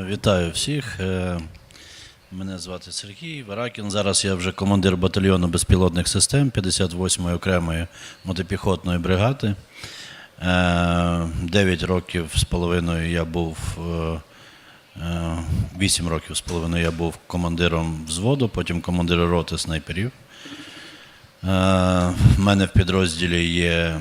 Вітаю всіх. Е, Мене звати Сергій Варакін. Зараз я вже командир батальйону безпілотних систем 58-ї окремої мотопіхотної бригади. Е, Дев'ять років з половиною я був. е, е, Вісім років з половиною я був командиром взводу, потім командиром роти снайперів. В мене в підрозділі є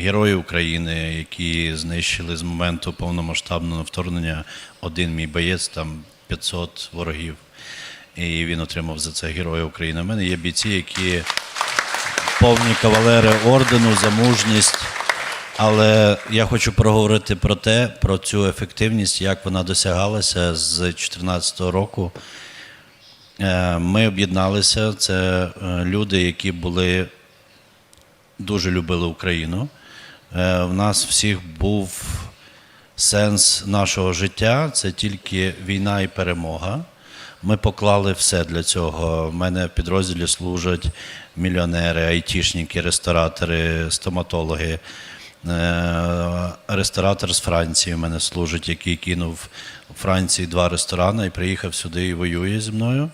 герої України, які знищили з моменту повномасштабного вторгнення один мій боєць, там 500 ворогів. І він отримав за це Героя України. У мене є бійці, які повні кавалери ордену за мужність. Але я хочу проговорити про те, про цю ефективність, як вона досягалася з 2014 року. Е, Ми об'єдналися. Це е, люди, які були дуже любили Україну. Е, В нас всіх був сенс нашого життя це тільки війна і перемога. Ми поклали все для цього. У мене в підрозділі служать мільйонери, айтішники, ресторатори, стоматологи. Е, Ресторатор з Франції в мене служить, який кинув у Франції два ресторани і приїхав сюди і воює зі мною.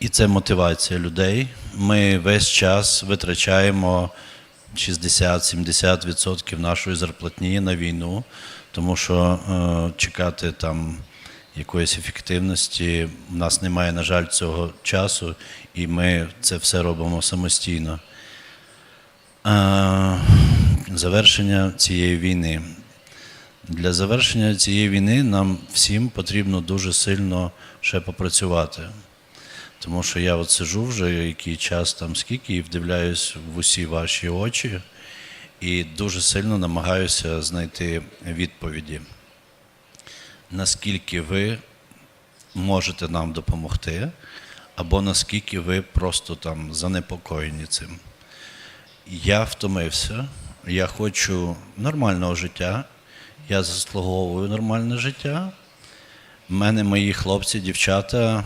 І це мотивація людей. Ми весь час витрачаємо 60-70% нашої зарплатні на війну, тому що е, чекати там якоїсь ефективності в нас немає, на жаль, цього часу, і ми це все робимо самостійно. Е, завершення цієї війни. Для завершення цієї війни нам всім потрібно дуже сильно ще попрацювати. Тому що я от сижу вже який час там скільки і вдивляюсь в усі ваші очі і дуже сильно намагаюся знайти відповіді, наскільки ви можете нам допомогти, або наскільки ви просто там занепокоєні цим. Я втомився, я хочу нормального життя, я заслуговую нормальне життя. У мене мої хлопці, дівчата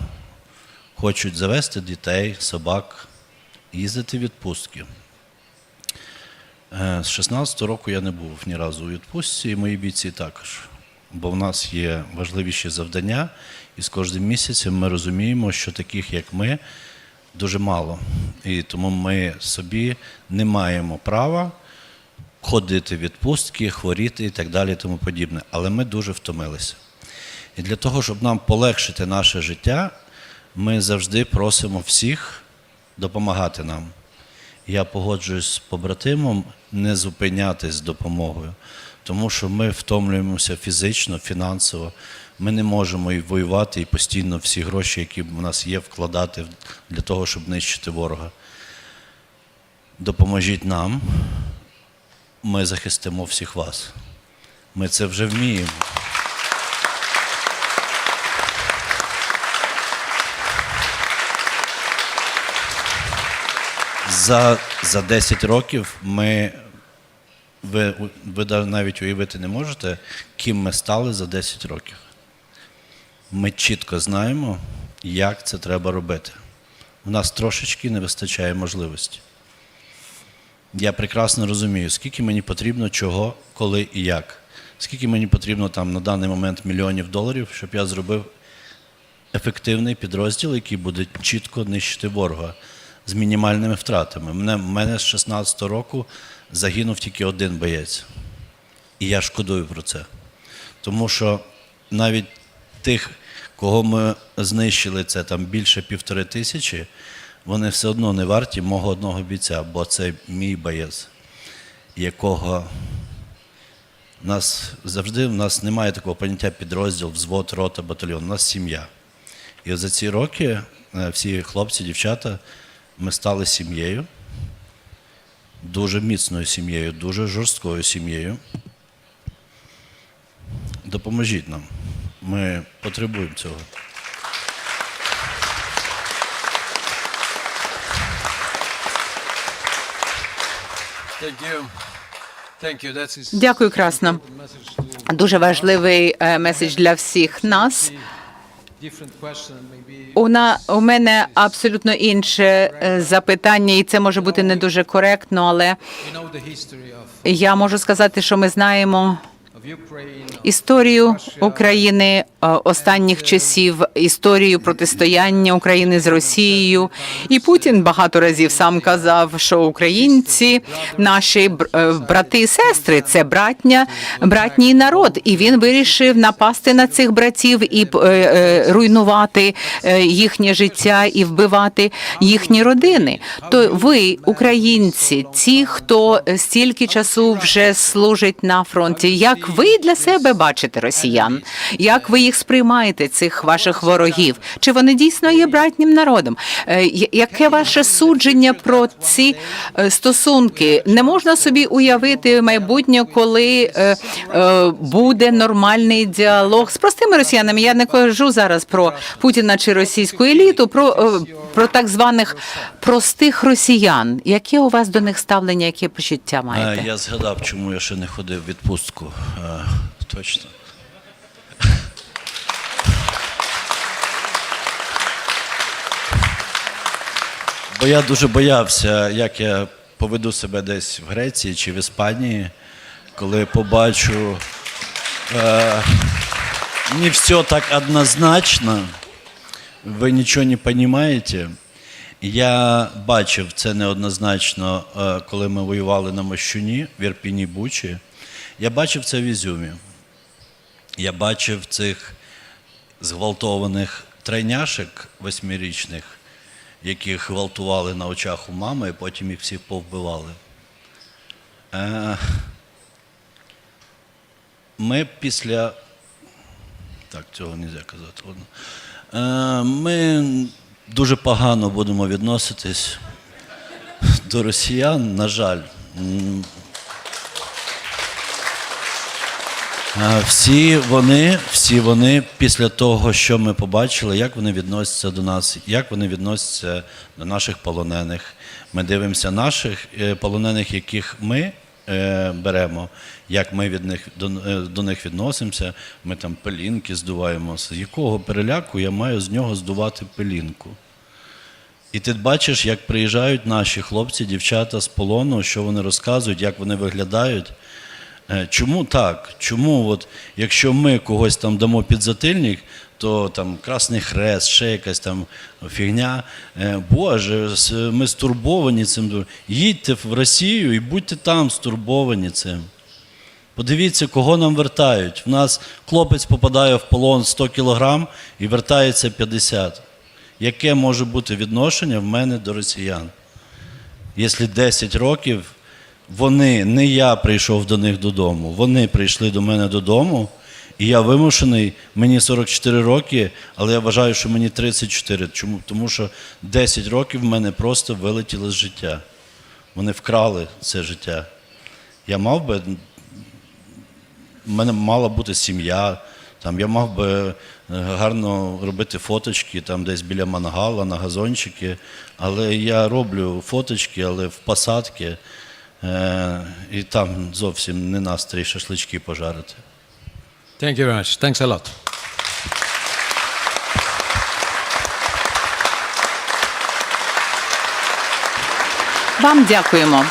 хочуть завести дітей, собак, їздити в відпустки. Е, З 16 року я не був ні разу у відпустці, і мої бійці також. Бо в нас є важливіші завдання, і з кожним місяцем ми розуміємо, що таких, як ми, дуже мало. І тому ми собі не маємо права ходити в відпустки, хворіти і так далі, і тому подібне. Але ми дуже втомилися. І для того, щоб нам полегшити наше життя, ми завжди просимо всіх допомагати нам. Я погоджуюсь з побратимом не зупинятись з допомогою, тому що ми втомлюємося фізично, фінансово. Ми не можемо і воювати, і постійно всі гроші, які в нас є, вкладати для того, щоб нищити ворога. Допоможіть нам, ми захистимо всіх вас. Ми це вже вміємо. За, за 10 років ми, ви, ви навіть уявити не можете, ким ми стали за 10 років. Ми чітко знаємо, як це треба робити. У нас трошечки не вистачає можливості. Я прекрасно розумію, скільки мені потрібно чого, коли і як. Скільки мені потрібно там на даний момент мільйонів доларів, щоб я зробив ефективний підрозділ, який буде чітко нищити ворога з мінімальними втратами. Мене, мене з 16 року загинув тільки один боєць. І я шкодую про це. Тому що навіть тих, кого ми знищили, це там більше півтори тисячі, вони все одно не варті мого одного бійця, бо це мій боєць, якого нас завжди в нас немає такого поняття підрозділ, взвод, рота, батальйон. У нас сім'я. І за ці роки е, всі хлопці, дівчата, ми стали сім'єю, дуже міцною сім'єю, дуже жорсткою сім'єю. Допоможіть нам. Ми потребуємо цього. Дякую, красно. Дуже важливий е, меседж для всіх нас. Maybe У мене абсолютно інше е, запитання, і це може бути не дуже коректно, але я можу сказати, що ми знаємо історію України е, останніх часів, історію протистояння України з Росією. І Путін багато разів сам казав, що українці, наші е, брати і сестри, це братня, братній народ. І він вирішив напасти на цих братів і е, руйнувати їхнє життя і вбивати їхні родини. То ви, українці, ті, хто стільки часу вже служить на фронті, як ви для себе бачите росіян? Як ви їх сприймаєте, цих ваших ворогів? Чи вони дійсно є братнім народом? Е, Яке ваше судження про ці е, стосунки? Не можна собі уявити майбутнє, коли е, буде нормальний діалог з простими росіянами. Я не кажу зараз про Путіна чи російську еліту, про, про так званих простих росіян. Яке у вас до них ставлення, яке почуття Е, маєте? Я згадав, чому я ще не ходив в відпустку. Е, Точно. Бо я дуже боявся, як я поведу себе десь в Греції чи в Іспанії, коли побачу е, не все так однозначно, ви нічого не розумієте. Я бачив це неоднозначно, е, коли ми воювали на Мощуні, в Ірпіні Бучі. Я бачив це в Ізюмі. Я бачив цих зґвалтованих тройняшек восьмирічних, яких гвалтували на очах у мами, і потім їх всіх повбивали. Е, Ми після. Так, цього не можна казати. Е, Ми дуже погано будемо відноситись до росіян, на жаль. Е, Всі вони, всі вони після того, що ми побачили, як вони відносяться до нас, як вони відносяться до наших полонених. Ми дивимося наших е, полонених, яких ми беремо, як ми від них до, е, до них відносимося. Ми там пелінки здуваємо. З якого переляку я маю з нього здувати пелінку? І ти бачиш, як приїжджають наші хлопці, дівчата з полону, що вони розказують, як вони виглядають. Е, Чому так? Чому, от, якщо ми когось там дамо підзатильник, то там Красний Хрест, ще якась там фігня. Е, Боже, ми стурбовані цим. Їдьте в Росію і будьте там стурбовані цим. Подивіться, кого нам вертають. У нас хлопець попадає в полон 100 кілограм і вертається 50. Яке може бути відношення в мене до росіян? Якщо 10 років вони, не я прийшов до них додому, вони прийшли до мене додому, і я вимушений, мені 44 роки, але я вважаю, що мені 34. Чому? Тому що 10 років в мене просто вилетіло з життя. Вони вкрали це життя. Я мав би в мене мала бути сім'я. Там я мав би е, гарно робити фоточки там десь біля мангала, на газончики. Але я роблю фоточки, але в посадки. Е, і там зовсім не настрій шашлички пожарити. Thank you very much. Thanks a lot. Вам дякуємо.